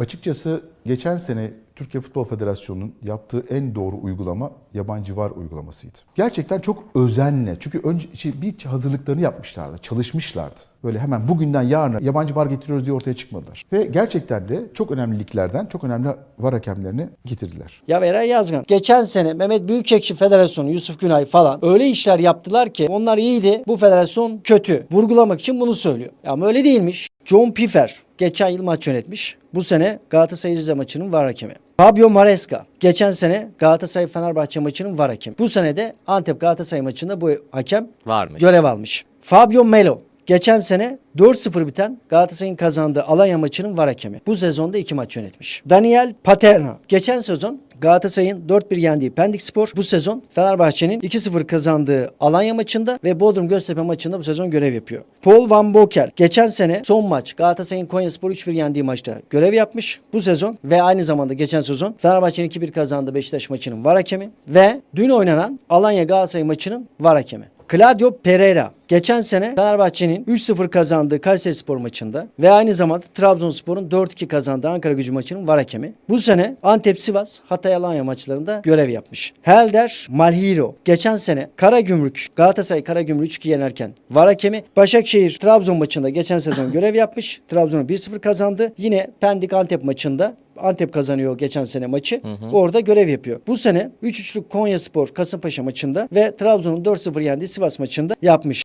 Açıkçası geçen sene Türkiye Futbol Federasyonu'nun yaptığı en doğru uygulama yabancı var uygulamasıydı. Gerçekten çok özenle çünkü önce şey, bir hazırlıklarını yapmışlardı, çalışmışlardı. Böyle hemen bugünden yarına yabancı var getiriyoruz diye ortaya çıkmadılar. Ve gerçekten de çok önemli liglerden çok önemli var hakemlerini getirdiler. Ya Eray Yazgan. Geçen sene Mehmet Büyükçekşi Federasyonu, Yusuf Günay falan öyle işler yaptılar ki onlar iyiydi. Bu federasyon kötü. Vurgulamak için bunu söylüyor. Ama öyle değilmiş. John Piffer geçen yıl maç yönetmiş. Bu sene Galatasaray Rize maçının var hakemi. Fabio Maresca geçen sene Galatasaray Fenerbahçe maçının var hakemi. Bu sene de Antep Galatasaray maçında bu hakem Varmış. görev almış. Fabio Melo geçen sene 4-0 biten Galatasaray'ın kazandığı Alanya maçının var hakemi. Bu sezonda iki maç yönetmiş. Daniel Paterna geçen sezon Galatasaray'ın 4-1 yendiği Pendik Spor bu sezon Fenerbahçe'nin 2-0 kazandığı Alanya maçında ve Bodrum Göztepe maçında bu sezon görev yapıyor. Paul Van Bokel geçen sene son maç Galatasaray'ın Konyaspor 3-1 yendiği maçta görev yapmış. Bu sezon ve aynı zamanda geçen sezon Fenerbahçe'nin 2-1 kazandığı Beşiktaş maçının var hakemi ve dün oynanan Alanya Galatasaray maçının var hakemi. Claudio Pereira geçen sene Fenerbahçe'nin 3-0 kazandığı Kayserispor maçında ve aynı zamanda Trabzonspor'un 4-2 kazandığı Ankara Gücü maçının var hakemi. Bu sene Antep Sivas, Hatay Alanya maçlarında görev yapmış. Helder Malhiro geçen sene Karagümrük, Galatasaray Karagümrük 3-2 yenerken var hakemi. Başakşehir Trabzon maçında geçen sezon görev yapmış. Trabzon'u 1-0 kazandı. Yine Pendik Antep maçında Antep kazanıyor geçen sene maçı. Orada görev yapıyor. Bu sene 3-3'lük Konyaspor Kasımpaşa maçında ve Trabzon'un 4-0 yendiği Sivas maçında yapmış.